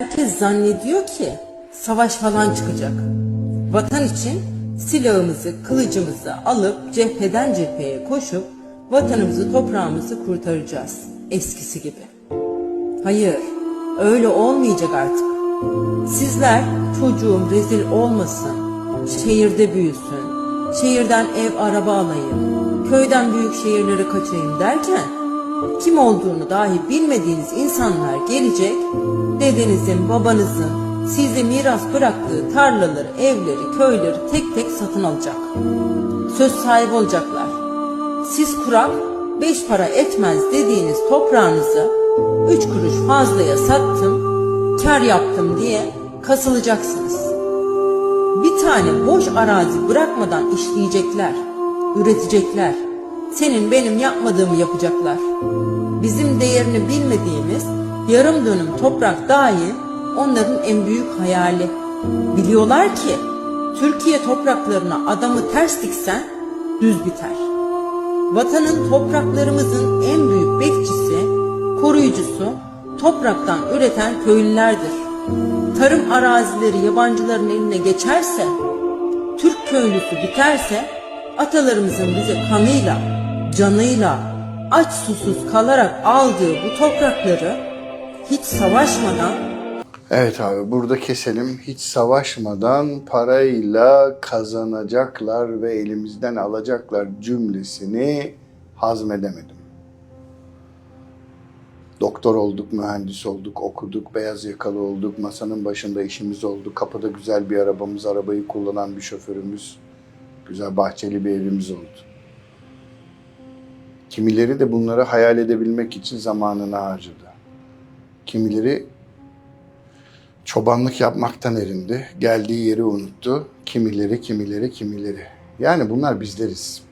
Herkes zannediyor ki savaş falan çıkacak. Vatan için silahımızı, kılıcımızı alıp cepheden cepheye koşup vatanımızı, toprağımızı kurtaracağız. Eskisi gibi. Hayır, öyle olmayacak artık. Sizler çocuğum rezil olmasın, şehirde büyüsün, şehirden ev araba alayım, köyden büyük şehirlere kaçayım derken kim olduğunu dahi bilmediğiniz insanlar gelecek, dedenizin, babanızın size miras bıraktığı tarlaları, evleri, köyleri tek tek satın alacak. Söz sahibi olacaklar. Siz kurak, beş para etmez dediğiniz toprağınızı üç kuruş fazlaya sattım, kar yaptım diye kasılacaksınız. Bir tane boş arazi bırakmadan işleyecekler, üretecekler. Senin benim yapmadığımı yapacaklar. Bizim değerini bilmediğimiz yarım dönüm toprak dahi onların en büyük hayali. Biliyorlar ki Türkiye topraklarına adamı ters diksen düz biter. Vatanın topraklarımızın en büyük bekçisi, koruyucusu topraktan üreten köylülerdir. Tarım arazileri yabancıların eline geçerse, Türk köylüsü biterse atalarımızın bize kanıyla, canıyla, aç susuz kalarak aldığı bu toprakları hiç savaşmadan Evet abi burada keselim. Hiç savaşmadan parayla kazanacaklar ve elimizden alacaklar cümlesini hazmedemedim. Doktor olduk, mühendis olduk, okuduk, beyaz yakalı olduk, masanın başında işimiz oldu, kapıda güzel bir arabamız, arabayı kullanan bir şoförümüz, güzel bahçeli bir evimiz oldu. Kimileri de bunları hayal edebilmek için zamanını harcadı. Kimileri çobanlık yapmaktan erindi. Geldiği yeri unuttu. Kimileri, kimileri, kimileri. Yani bunlar bizleriz.